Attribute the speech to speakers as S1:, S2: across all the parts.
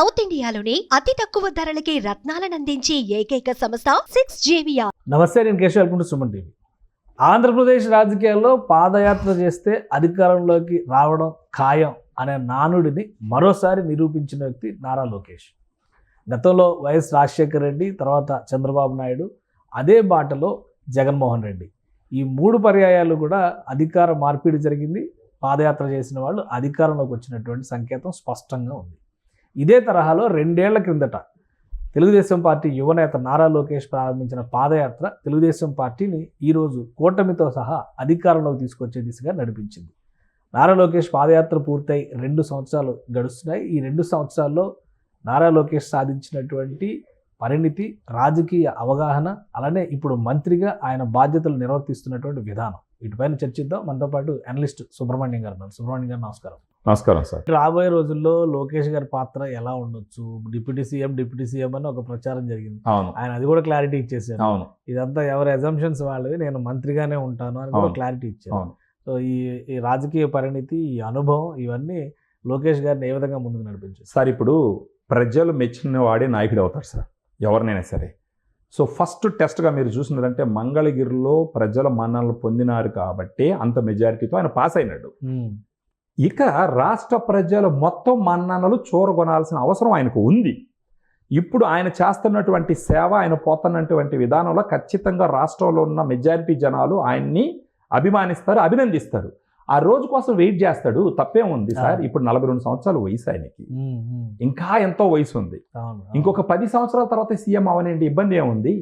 S1: South ఇండియాలోని అతి తక్కువ ధరలకి రత్నాలనందించే ఏకైక సంస్థ సిక్స్ జేవియా
S2: నమస్తే నేను కేశవ్ వెల్కమ్ సుమన్ టీవీ. ఆంధ్రప్రదేశ్ రాజకీయాల్లో పాదయాత్ర చేస్తే అధికారంలోకి రావడం ఖాయం అనే నానుడిని మరోసారి నిరూపించిన వ్యక్తి నారా లోకేష్. గతంలో వైఎస్ రాజశేఖర రెడ్డి తర్వాత చంద్రబాబు నాయుడు అదే బాటలో జగన్మోహన్ రెడ్డి. ఈ మూడు పర్యాయాలు కూడా అధికార మార్పిడి జరిగింది. పాదయాత్ర చేసిన వాళ్ళు అధికారంలోకి వచ్చినటువంటి సంకేతం స్పష్టంగా ఉంది. ఇదే తరహాలో రెండేళ్ళ క్రిందట తెలుగుదేశం పార్టీ యువనేత నారా లోకేష్ ప్రారంభించిన పాదయాత్ర తెలుగుదేశం పార్టీని ఈరోజు కూటమితో సహా అధికారంలోకి తీసుకొచ్చే దిశగా నడిపించింది. నారా లోకేష్ పాదయాత్ర పూర్తయి రెండు సంవత్సరాలు గడుస్తున్నాయి. ఈ రెండు సంవత్సరాల్లో నారా లోకేష్ సాధించినటువంటి పరిణితి రాజకీయ అవగాహన అలానే ఇప్పుడు మంత్రిగా ఆయన బాధ్యతలు నిర్వర్తిస్తున్నటువంటి విధానం. వీటిపైన చర్చిద్దాం. మనతో పాటు అనలిస్ట్ సుబ్రహ్మణ్యం గారు సుబ్రహ్మణ్యం గారు నమస్కారం.
S3: నమస్కారం సార్.
S2: రాబోయే రోజుల్లో లోకేష్ గారి పాత్ర ఎలా ఉండొచ్చు? డిప్యూటీ సీఎం డిప్యూటీ సీఎం అని ఒక ప్రచారం జరిగింది.
S3: అవును.
S2: ఆయన అది కూడా క్లారిటీ ఇచ్చేసారు
S3: అవును.
S2: ఇదంతా ఎవరి ఎజంప్షన్స్ వాళ్ళవి నేను మంత్రిగానే ఉంటాను అని కూడా. క్లారిటీ ఇచ్చారు.
S3: అవును.
S2: సో ఈ ఈ రాజకీయ పరిణితి ఈ అనుభవం ఇవన్నీ లోకేష్ గారిని ఏ విధంగా ముందుకు నడిపించారు
S3: సార్ ఇప్పుడు ప్రజలు మెచ్చిన వాడే నాయకుడు అవుతారు సార్ ఎవరినైనా సరే. సో ఫస్ట్ టెస్ట్గా మీరు చూసినారంటే మంగళగిరిలో ప్రజల మన్ననలు పొందినారు కాబట్టి అంత మెజారిటీతో ఆయన పాస్ అయినాడు. ఇక రాష్ట్ర ప్రజలు మొత్తం మన్ననలు చూరగొనాల్సిన అవసరం ఆయనకు ఉంది. ఇప్పుడు ఆయన చేస్తున్నటువంటి సేవ ఆయన పోతున్నటువంటి విధానంలో ఖచ్చితంగా రాష్ట్రంలో ఉన్న మెజారిటీ జనాలు ఆయన్ని అభిమానిస్తారు అభినందిస్తారు. ఆ రోజు కోసం వెయిట్ చేస్తాడు. తప్పేం ఉంది సార్. ఇప్పుడు నలభై రెండు సంవత్సరాలు వయసు ఆయనకి. ఇంకా ఎంతో వయసు ఉంది. ఇంకొక పది సంవత్సరాల తర్వాత సీఎం అవనండి ఇబ్బంది ఏముంది.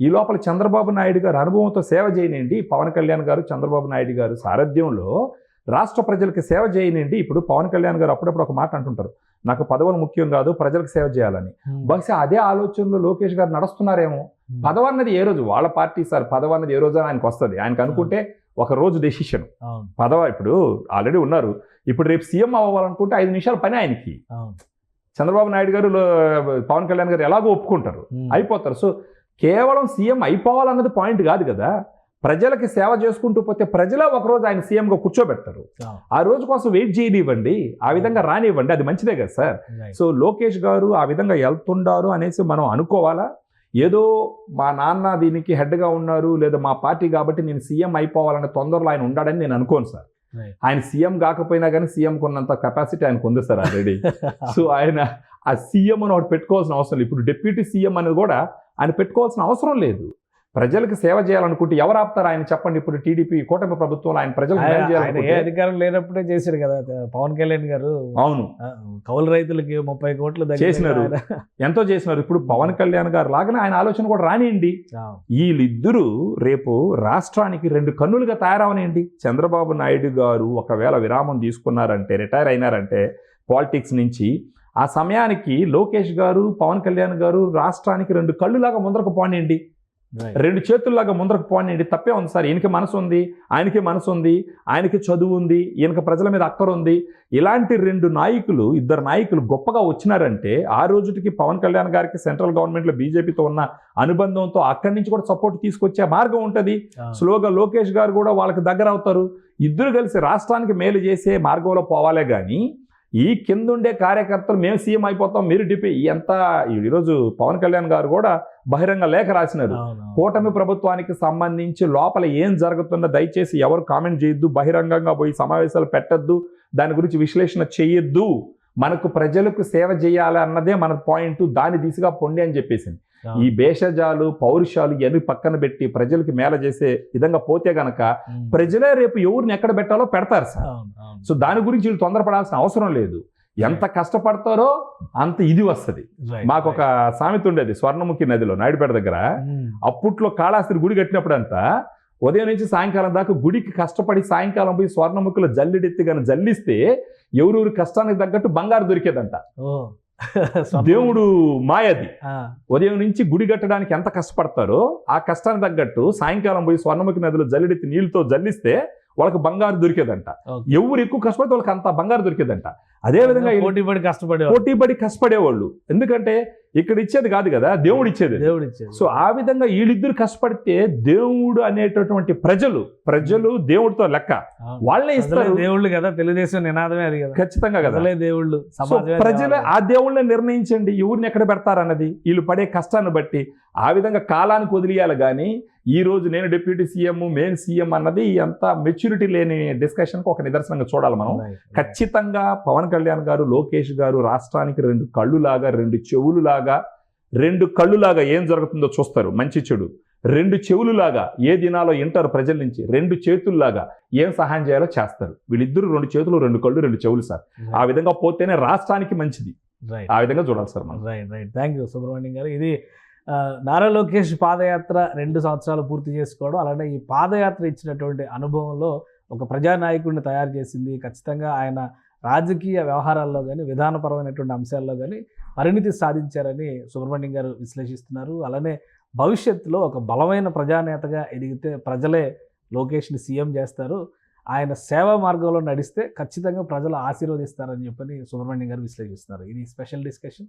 S3: ఈ లోపల చంద్రబాబు నాయుడు గారు అనుభవంతో సేవ చేయనండి. పవన్ కళ్యాణ్ గారు చంద్రబాబు నాయుడు గారు సారథ్యంలో రాష్ట్ర ప్రజలకు సేవ చేయనండి. ఇప్పుడు పవన్ కళ్యాణ్ గారు అప్పుడప్పుడు ఒక మాట అంటుంటారు. నాకు పదవులు ముఖ్యం కాదు ప్రజలకు సేవ చేయాలని. బహుశా అదే ఆలోచనలో లోకేష్ గారు నడుస్తున్నారేమో. పదవి అన్నది ఏ రోజు? వాళ్ళ పార్టీ సార్ పదవి అన్నది ఏ రోజు ఆయనకు వస్తుంది. ఆయనకు అనుకుంటే ఒక రోజు డెసిషన్ పదవ ఇప్పుడు ఆల్రెడీ ఉన్నారు. ఇప్పుడు రేపు సీఎం అవ్వాలనుకుంటే ఐదు నిమిషాల పని ఆయనకి. చంద్రబాబు నాయుడు గారు పవన్ కళ్యాణ్ గారు ఎలాగో ఒప్పుకుంటారు. అయిపోతారు. సో కేవలం సీఎం అయిపోవాలన్నది పాయింట్ కాదు కదా. ప్రజలకి సేవ చేసుకుంటూ పోతే ప్రజలే ఒకరోజు ఆయన సీఎంగా కూర్చోబెడతారు. ఆ. రోజు కోసం వెయిట్ చేయనివ్వండి ఆ విధంగా రానివ్వండి అది మంచిదే కదా సార్. సో లోకేష్ గారు ఆ విధంగా వెళ్తుండారు అనేసి మనం అనుకోవాలా? ఏదో మా నాన్న దీనికి హెడ్గా ఉన్నారు లేదా మా పార్టీ కాబట్టి నేను సీఎం అయిపోవాలనే తొందరలో ఆయన ఉండాడని నేను అనుకోను సార్. ఆయన సీఎం కాకపోయినా కానీ సీఎం కొన్నంత కెపాసిటీ ఆయనకు ఉంది సార్ ఆల్రెడీ సో ఆయన ఆ సీఎం అని ఒకటి పెట్టుకోవాల్సిన అవసరం లేదు. ఇప్పుడు డిప్యూటీ సీఎం అనేది కూడా ఆయన పెట్టుకోవాల్సిన అవసరం లేదు. ప్రజలకు సేవ చేయాలనుకుంటే ఎవరు ఆపుతారు? ఆయన చెప్పండి. ఇప్పుడు టీడీపీ కూటమి ప్రభుత్వంలో ఆయన ప్రజలకు
S2: ఏ అధికారం లేనప్పుడే చేశాడు కదా పవన్ కళ్యాణ్ గారు.
S3: అవును.
S2: కౌలు రైతులకి ముప్పై కోట్లు
S3: చేసినారు. ఎంతో చేసినారు. ఇప్పుడు పవన్ కళ్యాణ్ గారు లాగానే ఆయన ఆలోచన కూడా రానియండి. వీళ్ళిద్దరూ రేపు రాష్ట్రానికి రెండు కన్నులుగా తయారవనేయండి. చంద్రబాబు నాయుడు గారు ఒకవేళ విరామం తీసుకున్నారంటే రిటైర్ అయినారంటే పాలిటిక్స్ నుంచి ఆ సమయానికి లోకేష్ గారు పవన్ కళ్యాణ్ గారు రాష్ట్రానికి రెండు కళ్ళులాగా ముందరకు
S2: Right.
S3: రెండు చేతుల్లాగా ముందరకు పోనీయండి. తప్పే ఉంది సార్. ఈయనకి మనసు ఉంది ఆయనకి మనసు ఉంది ఆయనకి చదువు ఉంది ఈయనకి ప్రజల మీద అక్కర ఉంది. ఇలాంటి రెండు నాయకులు ఇద్దరు నాయకులు గొప్పగా వచ్చినారంటే ఆ రోజుకి పవన్ కళ్యాణ్ గారికి సెంట్రల్ గవర్నమెంట్లో బీజేపీతో ఉన్న అనుబంధంతో అక్కడి నుంచి కూడా సపోర్ట్ తీసుకొచ్చే మార్గం ఉంటుంది. స్లోగా లోకేష్ గారు కూడా వాళ్ళకి దగ్గర అవుతారు ఇద్దరు కలిసి రాష్ట్రానికి మేలు చేసే మార్గంలో పోవాలే కానీ ఈ కిందుండే కార్యకర్తలు మేము సీఎం అయిపోతాం మీరు డిపి ఎంత ఈరోజు పవన్ కళ్యాణ్ గారు కూడా బహిరంగ లేఖ రాసినారు. కూటమి ప్రభుత్వానికి సంబంధించి లోపల ఏం జరుగుతుందో దయచేసి ఎవరు కామెంట్ చేయొద్దు బహిరంగంగా పోయి సమావేశాలు పెట్టద్దు దాని గురించి విశ్లేషణ చేయొద్దు. మనకు ప్రజలకు సేవ చేయాలి అన్నదే మన పాయింట్ దాని దిశగా పొండి అని చెప్పేసింది. ఈ భేషజాలు పౌరుషాలు ఇవన్నీ పక్కన పెట్టి ప్రజలకి మేల చేసే విధంగా పోతే గనక. ప్రజలే రేపు ఎవరిని ఎక్కడ పెట్టాలో పెడతారు సార్. సో దాని గురించి వీళ్ళు తొందరపడాల్సిన అవసరం లేదు ఎంత కష్టపడతారో అంత ఇది వస్తుంది మాకు ఒక. సామెత ఉండేది స్వర్ణముఖి నదిలో నాయుడుపేట దగ్గర. అప్పట్లో కాళాస్త్రి గుడి కట్టినప్పుడంతా ఉదయం నుంచి సాయంకాలం దాకా గుడికి కష్టపడి సాయంకాలం పోయి స్వర్ణముఖుల జల్లిడెత్తి కానీ జల్లిస్తే ఎవరెవరి కష్టానికి తగ్గట్టు బంగారు దొరికేదంట. దేవుడు మాయది. ఉదయం నుంచి గుడి కట్టడానికి ఎంత కష్టపడతారో ఆ కష్టానికి తగ్గట్టు సాయంకాలం పోయి స్వర్ణముఖి నదిలో జల్లిడెత్తి నీళ్ళతో జల్లిస్తే వాళ్ళకి బంగారు దొరికేదంట. ఎవరు ఎక్కువ కష్టపడితే వాళ్ళకి అంత బంగారు దొరికేదంట. అదే విధంగా
S2: పోటీ పడి కష్టపడే
S3: పోటీ పడి కష్టపడేవాళ్ళు. ఎందుకంటే ఇక్కడ ఇచ్చేది కాదు కదా దేవుడు ఇచ్చేది
S2: దేవుడు ఇచ్చేది
S3: సో ఆ విధంగా వీళ్ళిద్దరు కష్టపడితే దేవుడు అనేటటువంటి ప్రజలు ప్రజలు దేవుడితో లెక్క. వాళ్ళే ఇస్తారు.
S2: దేవుళ్ళు కదా తెలుగుదేశం నినాదమే అది కదా.
S3: ఖచ్చితంగా కదా.
S2: దేవుళ్ళు
S3: ప్రజలే. ఆ దేవుళ్ళని నిర్ణయించండి ఎవరిని ఎక్కడ పెడతారన్నది వీళ్ళు పడే కష్టాన్ని బట్టి ఆ విధంగా కాలానికి వదిలేయాలి కానీ ఈ రోజు నేను డిప్యూటీ సీఎం మెయిన్ సీఎం అన్నది అంత మెచ్యూరిటీ లేని డిస్కషన్కి ఒక నిదర్శనంగా చూడాలి మనం. ఖచ్చితంగా పవన్ కళ్యాణ్ గారు లోకేష్ గారు రాష్ట్రానికి రెండు కళ్ళులాగా రెండు చెవులులాగా రెండు కళ్ళులాగా ఏం జరుగుతుందో చూస్తారు. మంచి చెడు. రెండు చెవులులాగా ఏ దినాలో వింటారు ప్రజల నుంచి రెండు చేతుల్లాగా ఏం సహాయం చేయాలో చేస్తారు. వీళ్ళిద్దరు రెండు చేతులు రెండు కళ్ళు రెండు చెవులు సార్. ఆ విధంగా పోతేనే రాష్ట్రానికి మంచిది. ఆ విధంగా చూడాలి సార్ మనం.
S2: Right right thank you Subrahmanyam garu. ఇది నారా లోకేష్ పాదయాత్ర రెండు సంవత్సరాలు పూర్తి చేసుకోవడం అలానే ఈ పాదయాత్ర ఇచ్చినటువంటి అనుభవంలో ఒక ప్రజానాయకుడిని తయారు చేసింది. ఖచ్చితంగా ఆయన రాజకీయ వ్యవహారాల్లో కానీ విధానపరమైనటువంటి అంశాల్లో కానీ పరిణితి సాధించారని సుబ్రహ్మణ్యం గారు విశ్లేషిస్తున్నారు. అలానే భవిష్యత్తులో ఒక బలమైన ప్రజానేతగా ఎదిగితే ప్రజలే లోకేష్ని సీఎం చేస్తారు. ఆయన సేవా మార్గంలో నడిస్తే ఖచ్చితంగా ప్రజలు ఆశీర్వదిస్తారని చెప్పని సుబ్రహ్మణ్యం గారు విశ్లేషిస్తున్నారు. ఇది special discussion.